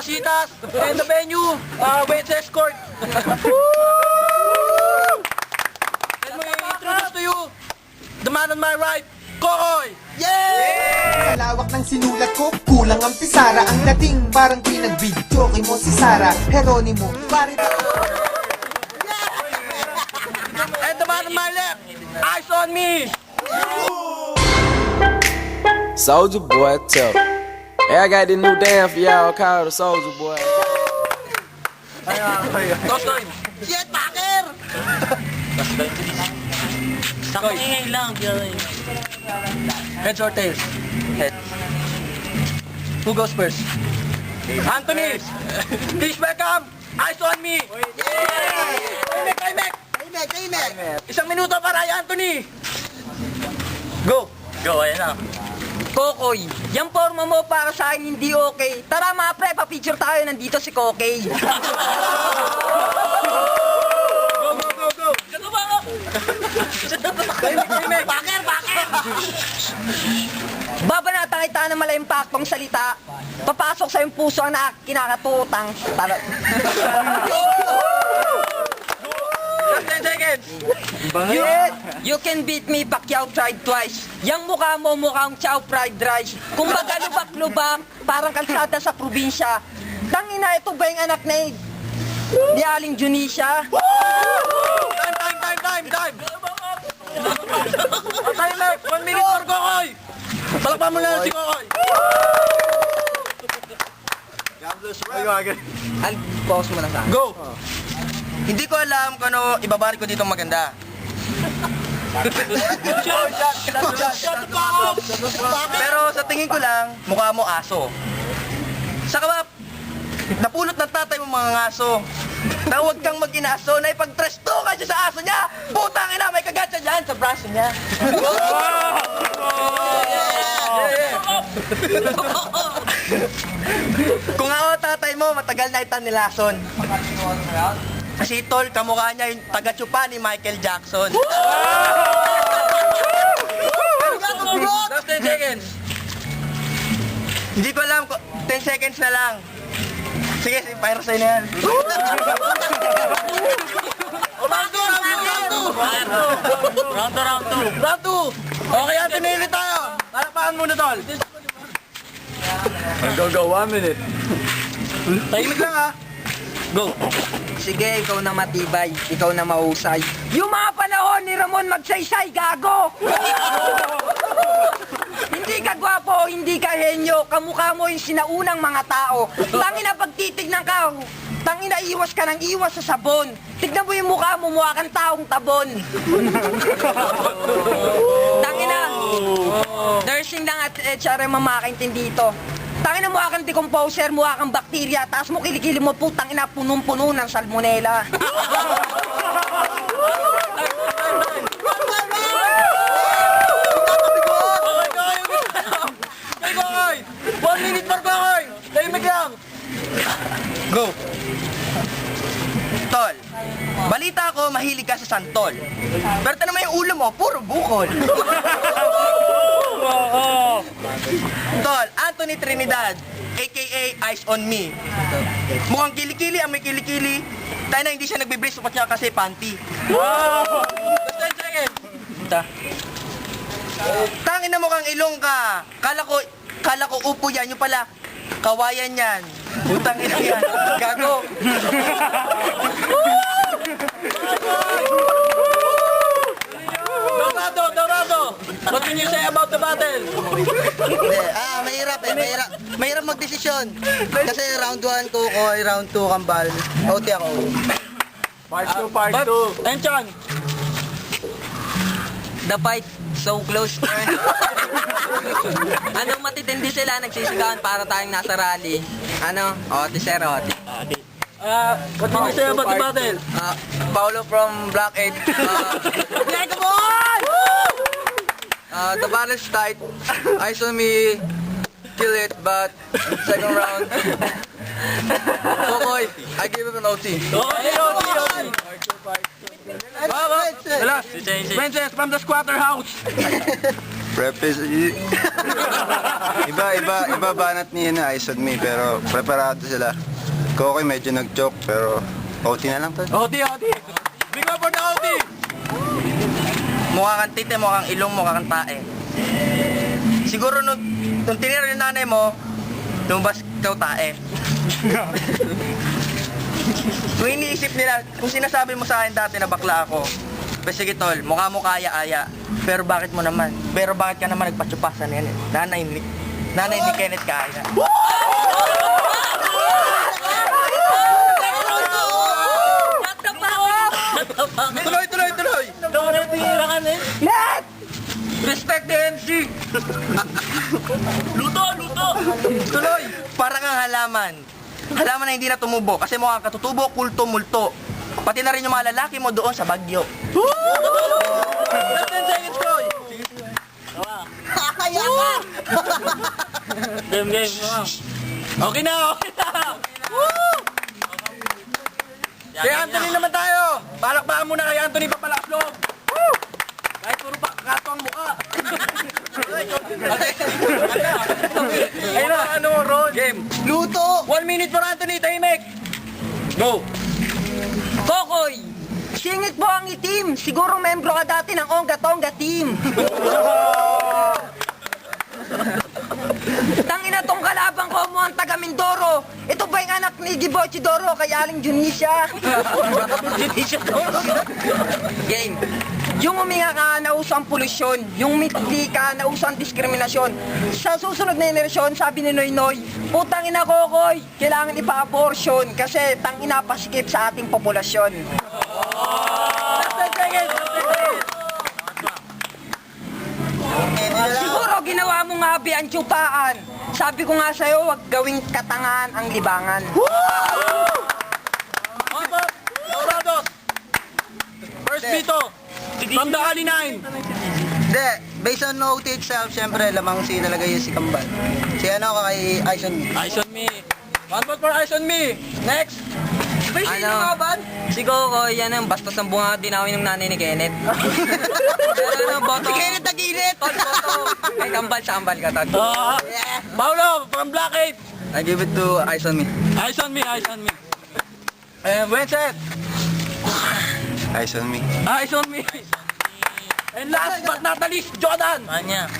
Mamasitas, and the venue, uh, Wait Escort. Let me introduce to you, the man on my right, Kokoy! Sa lawak ng sinulat ko, kulang ang pisara Ang dating parang pinagbidyo kay mo si Sara Heronimo, pare And the man on my left, eyes on me! Soldier boy, tell. Hey, I got this new dance for y'all called the Soldier Boy. Toss time! Shit, Packer! Ingay lang. Heads or tails? Heads. Who goes first? Anthony! Please welcome! Eyes on me! Kaimek, kaimek! Kaimek, kaimek! Isang minuto para kay Anthony! Go! Go, ayan na. Kokoy, yung forma mo para sa akin hindi okay. Tara mga pre, pa-picture tayo. Nandito si Kokey. Go, go, go, go! Ano ba ako? Packer, Packer! Babanatan kita ng malaimpaktong salita. Papasok sa yung puso ang na kinakatutang. Tara. Last 10 seconds! You, you can beat me, Pacquiao tried twice. Yang mukha mo mukhang chow fried rice. Kung baga lubak-lubak, parang kalsada sa probinsya. Tangina, ito ba yung anak ni, ni Aling Junisha? Time, time, time, time, time! Timer! One minute for Kokoy! Palakpan mo na si Kokoy! Al, pause mo na sa akin. Go! Hindi ko alam kung ano ibabari ko dito maganda. Pero sa tingin ko lang, mukha mo aso. Saka ba, napulot ng tatay mo mga ngaso. Na huwag kang mag-inaso na ipag-tresto ka siya sa aso niya. Putang ina, may kagat siya dyan sa braso niya. Kung ako tatay mo, matagal na itan nilason. Kasi tol, kamukha niya yung taga-tsupa ni Michael Jackson. Last 10 seconds! Hindi ko alam, ko- 10 seconds na lang. Sige, si Pyro sa'yo na yan. Round 2! Round 2! Round to round to. Round 2! Okay, Anthony, ulit tayo! Palakpakan muna, tol! Go, go, one minute. Tahimik lang, ha? Go. Sige, ikaw na matibay, ikaw na mahusay. Yung mga panahon ni Ramon magsaysay, gago! hindi ka gwapo, hindi ka henyo, kamukha mo yung sinaunang mga tao. Tangina pagtitignan ka, tangina iwas ka ng iwas sa sabon. Tignan mo yung mukha mo, mukha kang taong tabon. tangina, nursing lang at HRM ang makakaintindi dito. Tangina mukha kang decomposer, mukha kang bakterya, taas mo kilikili mo putang ina punong-puno ng salmonella. Kokoy! One minute for Kokoy! Tahimik lang! Go! Tol, balita ko mahilig ka sa santol. Pero tanong mo yung ulo mo, puro bukol. Tol, Anthony Trinidad, aka Eyes on Me. Mukhang kilikili ang may kilikili. Tayo na hindi siya nagbe-brace pa siya kasi panty. Last 10 seconds! Tangin na mukhang ilong ka. Kala ko, kala ko upo yan. Yung pala, kawayan yan. Putang ina yan. Gago. Dorado, Dorado! What can you about the battle? ah, mahirap eh. Mahirap, mahirap magdesisyon. Kasi round 1 ko ko, round 2 kambal. OT ako. Part 2, part 2. Enchan! The fight so close, turn. Anong matitindi sila, nagsisigawan para tayong nasa rally. Ano? Oti, sir, oti. Uh, what can you say about the battle? Uh, Paulo from Black 8. Uh, Yeah, come on! Uh, the is tight. I saw me kill it, but second round. Kokoy, I give him an OT. OT, OT. Si Jay, si- Princess from the squatter house. Breakfast. Iba, iba, iba banat ni na Eyes on Me, pero preparado sila. Kokoy medyo nag-joke, pero OT na lang to. Odi, Odi. Big up for the Odi. Mukha kang tite, mukha kang ilong, mukha kang tae. Siguro nung, nung tinira yung nanay mo, lumabas ikaw tae. kung iniisip nila, kung sinasabi mo sa akin dati na bakla ako, pero sige tol, mukha mo kaya-aya. Pero bakit mo naman? Pero bakit ka naman nagpatsupasan yan? eh? Nanay ni, nanay ni Kenneth kaya. Tuloy, tuloy, tuloy. Let! Respect the MC! Luto, luto. Tuloy! Para kang halaman. Halaman na hindi na tumubo kasi mukhang katutubo, kulto, multo. Pati na rin yung mga lalaki mo doon sa Bagyo. 10 seconds, boy. Game, game. Wow. Okay na, okay na. Kay Anthony naman tayo. Palakpakan muna kay Anthony papalakas loob. Kahit puro pa kato ang mukha. Ayun na, ano, Ron? Game. Luto! One minute for Anthony, tahimik. Go. Kokoy! Singit mo ang itim. Siguro membro ka dati ng Onga Tonga team. Tangina tong kalaban ko mo ang taga Mindoro. Ito ba yung anak ni Gibochi Doro kay Aling Junisha? Game. Uminga ka, nauso ang polusyon. Yung mitli ka, nauso ang diskriminasyon. Sa susunod na generasyon, sabi ni Noy Noy, putang ina kokoy, kailangan ipa-abortion kasi tangina pasikip sa ating populasyon. 10 seconds. Siguro ginawa mo nga bi ang tsutaan. Sabi ko nga sa'yo, wag gawing katangan ang libangan. Opo. From the Ali 9. Hindi, based on OT itself, syempre lamang si talaga yung si Kambal. Si ano ka kay Aison. Eyes on me. One vote for eyes on me. Next. May sino Ano? nga ba? Si Coco, yan ang bastos ng bunga dinawin ng nanay ni Kenneth. Pero ano, boto? Si Kenneth nagilit! Tol, boto. Kay Kambal, sa Kambal ka, Tol. Ah, Paulo, from Black 8. I give it to Aison me. Eyes on me, eyes on me. And Vincent. Eyes on Me. Eyes on me. Last but not the least, Jordan! Anya.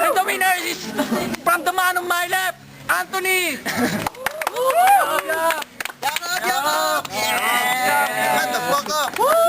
And the winner is from the man on my left, Anthony! Woo! Yup, yup, yup! Shut the fuck up! Woo!